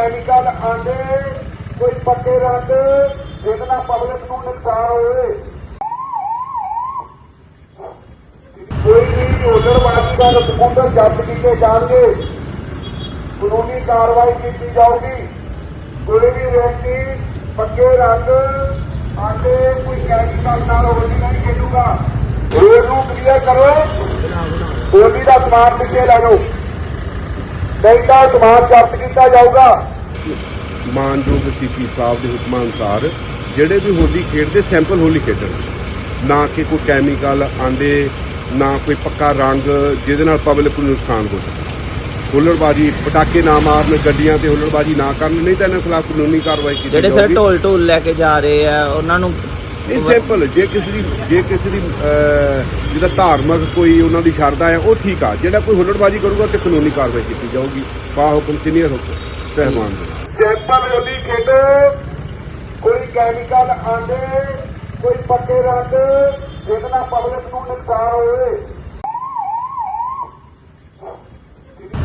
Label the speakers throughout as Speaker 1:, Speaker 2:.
Speaker 1: Chemical ਆਂਦੇ ਕੋਈ ਪੱਕੇ ਰੰਗ ਜਿਹਦੇ ਨਾਲ ਪਬਲਿਕ ਨੂੰ ਨੁਕਸਾਨ ਹੋਵੇ। ਕੋਈ ਵੀ ਹੁਨਰਬਾਜ਼ੀ ਦਾ ਰਸਪੌਂਡਰ ਜ਼ਬਤ ਕੀਤੇ ਜਾਣਗੇ, ਕਾਨੂੰਨੀ ਕਾਰਵਾਈ ਕੀਤੀ ਜਾਊਗੀ। ਕੋਈ ਵੀ ਵਿਅਕਤੀ ਪੱਕੇ ਰੰਗ ਆਂਦੇ ਕੋਈ ਕੈਮੀਕਲ ਨਾਲ ਹੋਲੀ ਨਹੀਂ ਖੇਡੂਗਾ। ਰੋਡ ਨੂੰ ਕਲੀਅਰ ਕਰੋ। ਹੋਲੀ ਦਾ ਸਮਾਨ ਪਿੱਛੇ ਲੈ ਜਾਓ। ਨਹੀਂ ਤਾਂ ਸਮਾਨ ਜ਼ਬਤ ਕੀਤਾ ਜਾਊਗਾ।
Speaker 2: ਮਾਨਯੋਗ ਸੀਪੀ ਸਾਹਿਬ ਦੇ ਹੁਕਮਾਂ ਅਨੁਸਾਰ ਜਿਹੜੇ ਵੀ ਹੋਲੀ ਖੇਡਦੇ ਸੈਂਪਲ ਹੋਲੀ ਖੇਡਣ। ਨਾ ਕਿ ਕੋਈ ਕੈਮੀਕਲ ਆਂਦੇ ਨਾ ਕੋਈ ਪੱਕਾ ਰੰਗ ਜਿਹਦੇ ਨਾਲ ਪਬਲਿਕ ਨੂੰ ਨੁਕਸਾਨ ਹੋ ਸਕੇ। ਹੁੱਲੜਬਾਜੀ ਪਟਾਕੇ ਨਾ ਮਾਰਨ ਗੱਡੀਆਂ ਤੇ ਹੁੱਲੜਬਾਜੀ ਨਾ ਕਰਨ ਨਹੀਂ ਤਾਂ ਇਹਨਾਂ ਖਿਲਾਫ ਕਾਨੂੰਨੀ ਕਾਰਵਾਈ ਕੀਤੀ
Speaker 3: ਜਿਹੜੇ ਸਰ ਢੋਲ ਢੋਲ ਲੈ ਕੇ ਜਾ ਰਹੇ ਆ ਉਹਨਾਂ ਨੂੰ
Speaker 2: ਇਹ ਸਿੰਪਲ ਜੇ ਕਿਸੇ ਦੀ ਜੇ ਕਿਸੇ ਦੀ ਜਿਹਦਾ ਧਾਰਮਿਕ ਕੋਈ ਉਹਨਾਂ ਦੀ ਸ਼ਰਧਾ ਹੈ, ਉਹ ਠੀਕ ਆ। ਜਿਹੜਾ ਕੋਈ ਹੁੱਲੜਬਾਜੀ ਕਰੂਗਾ, ਤੇ ਕਾਨੂੰਨੀ ਕਾਰਵਾਈ ਕੀਤੀ ਜਾਊਗੀ। ਪਾ ਹੁਕਮ ਸੀਨੀਅਰ ਹੁਕਮ ਸਹਿਮਾਨ ਦੇ
Speaker 1: ਸੈਂਪਲ ਖੇਡੋ, ਕੋਈ ਕੈਮੀਕਲ ਆਂਦੇ ਕੋਈ ਪੱਕੇ ਰੰਗ ਜਿਹਦੇ ਨਾਲ ਪਬਲਿਕ ਨੂੰ ਨੁਕਸਾਨ ਹੋਵੇ।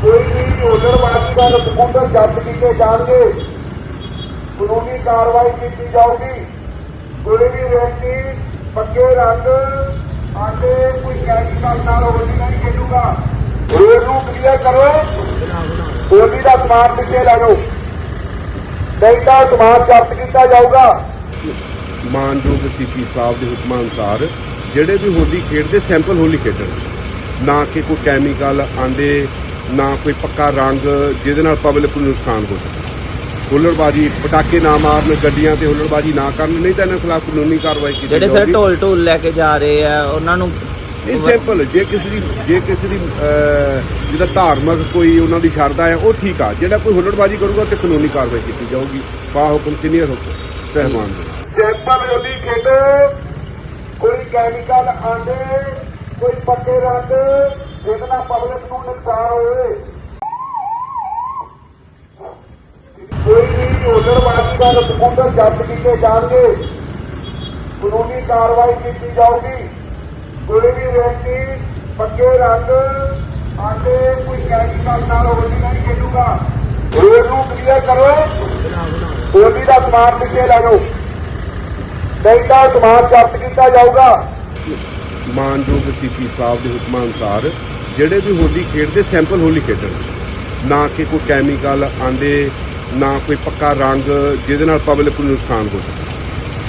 Speaker 1: ਕੋਈ ਵੀ ਹੁਨਰਬਾਜ਼ੀ ਦਾ ਰਸਪੌਂਡਰ ਜ਼ਬਤ ਕੀਤੇ ਜਾਣਗੇ, ਕਾਨੂੰਨੀ ਕਾਰਵਾਈ ਕੀਤੀ ਜਾਊਗੀ। ਕੋਈ ਵੀ ਵਿਅਕਤੀ ਪੱਕੇ ਰੰਗ ਆਂਦੇ ਕੋਈ ਕੈਮੀਕਲ ਨਾਲ ਹੋਲੀ ਨਹੀਂ ਖੇਡੂਗਾ। ਰੋਡ ਨੂੰ ਕਲੀਅਰ ਕਰੋ। ਹੋਲੀ ਦਾ ਸਮਾਨ ਪਿੱਛੇ ਲੈ ਜਾਓ। ਨਹੀਂ ਤਾਂ ਸਮਾਨ ਜ਼ਬਤ ਕੀਤਾ ਜਾਊਗਾ।
Speaker 2: ਮਾਨਯੋਗ ਸੀਪੀ ਸਾਹਿਬ ਦੇ ਹੁਕਮਾਂ ਅਨੁਸਾਰ ਜਿਹੜੇ ਵੀ ਹੋਲੀ ਖੇਡਦੇ, ਸੈਂਪਲ ਹੋਲੀ ਖੇਡਣ। ਨਾ ਕਿ ਕੋਈ ਕੈਮੀਕਲ ਆਂਦੇ ਨਾ ਕੋਈ ਪੱਕਾ ਰੰਗ ਜਿਹਦੇ ਨਾਲ ਪਬਲਿਕ ਨੂੰ ਨੁਕਸਾਨ ਹੋ ਸਕੇ। ਹੁੱਲੜਬਾਜੀ ਪਟਾਕੇ ਨਾ ਮਾਰਨ ਗੱਡੀਆਂ ਤੇ ਹੁੱਲੜਬਾਜੀ ਨਾ ਕਰਨ ਨਹੀਂ ਤਾਂ ਇਹਨਾਂ ਖਿਲਾਫ ਕਾਨੂੰਨੀ ਕਾਰਵਾਈ ਕੀਤੀ
Speaker 3: ਜਿਹੜੇ ਸਰ ਢੋਲ ਢੋਲ ਲੈ ਕੇ ਜਾ ਰਹੇ ਆ ਉਹਨਾਂ ਨੂੰ
Speaker 2: ਇਹ ਸਿੰਪਲ ਜੇ ਕਿਸੇ ਦੀ ਜੇ ਕਿਸੇ ਦੀ ਜਿਹਦਾ ਧਾਰਮਿਕ ਕੋਈ ਉਹਨਾਂ ਦੀ ਸ਼ਰਧਾ ਹੈ ਉਹ ਠੀਕ ਆ। ਜਿਹੜਾ ਕੋਈ ਹੁੱਲੜਬਾਜੀ ਕਰੂਗਾ ਤੇ ਕਾਨੂੰਨੀ ਕਾਰਵਾਈ ਕੀਤੀ ਜਾਊਗੀ। ਪਾ ਹੁਕਮ ਸੀਨੀਅਰ ਹੁਕਮ ਸਹਿਮਾਨ ਦੇ
Speaker 1: ਸੈਂਪਲ ਹੋਲੀ ਖੇਡੋ ਕੋਈ ਕੈਮੀਕਲ ਆਂਦੇ ਕੋਈ ਪੱਕੇ ਰੰਗ ਜਿਹਦੇ ਨਾਲ ਪਬਲਿਕ ਨੂੰ ਨੁਕਸਾਨ ਹੋਵੇ। ਕੋਈ ਵੀ ਹੁਨਰਬਾਜ਼ੀ ਦਾ ਰਸਪੌਂਡਰ ਜ਼ਬਤ ਕੀਤੇ ਜਾਣਗੇ। ਕਾਨੂੰਨੀ ਕਾਰਵਾਈ ਕੀਤੀ ਜਾਊਗੀ। ਕੋਈ ਵੀ ਵਿਅਕਤੀ ਪੱਕੇ ਰੰਗ ਆਂਦੇ ਕੋਈ ਕੈਮੀਕਲ ਨਾਲ ਹੋਲੀ ਨਹੀਂ ਖੇਡੂਗਾ। ਰੋਡ ਨੂੰ ਕਲੀਅਰ ਕਰੋ। ਹੋਲੀ ਦਾ ਸਮਾਨ ਪਿੱਛੇ ਲੈ ਜਾਓ। ਨਹੀਂ ਤਾਂ ਸਮਾਨ ਜ਼ਬਤ ਕੀਤਾ ਜਾਊਗਾ।
Speaker 2: ਮਾਨਯੋਗ ਸੀਪੀ ਸਾਹਿਬ ਦੇ ਹੁਕਮਾਂ ਅਨੁਸਾਰ ਜਿਹੜੇ ਵੀ ਹੋਲੀ ਖੇਡਦੇ ਸੈਂਪਲ ਹੋਲੀ ਖੇਡਣ। ਨਾ ਕਿ ਕੋਈ ਕੈਮੀਕਲ ਆਂਦੇ ਨਾ ਕੋਈ ਪੱਕਾ ਰੰਗ ਜਿਹਦੇ ਨਾਲ ਪਬਲਿਕ ਨੂੰ ਨੁਕਸਾਨ ਹੋ ਸਕੇ।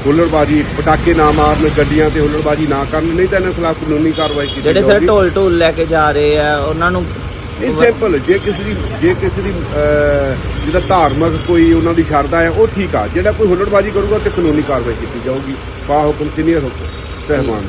Speaker 2: ਹੁੱਲੜਬਾਜੀ ਪਟਾਕੇ ਨਾ ਮਾਰਨ ਗੱਡੀਆਂ ਤੇ ਹੁੱਲੜਬਾਜੀ ਨਾ ਕਰਨ ਨਹੀਂ ਤਾਂ ਇਹਨਾਂ ਖਿਲਾਫ ਕਾਨੂੰਨੀ ਕਾਰਵਾਈ ਕੀਤੀ
Speaker 3: ਜਿਹੜੇ ਸਰ ਢੋਲ ਢੋਲ ਲੈ ਕੇ ਜਾ ਰਹੇ ਆ ਉਹਨਾਂ ਨੂੰ
Speaker 2: ਇਹ ਸਿੰਪਲ ਜੇ ਕਿਸੇ ਦੀ ਜੇ ਕਿਸੇ ਦੀ ਜਿਹਦਾ ਧਾਰਮਿਕ ਕੋਈ ਉਹਨਾਂ ਦੀ ਸ਼ਰਧਾ ਹੈ ਉਹ ਠੀਕ ਆ। ਜਿਹੜਾ ਕੋਈ ਹੁੱਲੜਬਾਜੀ ਕਰੂਗਾ ਤੇ ਕਾਨੂੰਨੀ ਕਾਰਵਾਈ ਕੀਤੀ ਜਾਊਗੀ। ਪਾ ਹੁਕਮ ਸੀਨੀਅਰ ਹੁਕਮ ਸਹਿਮਾਨ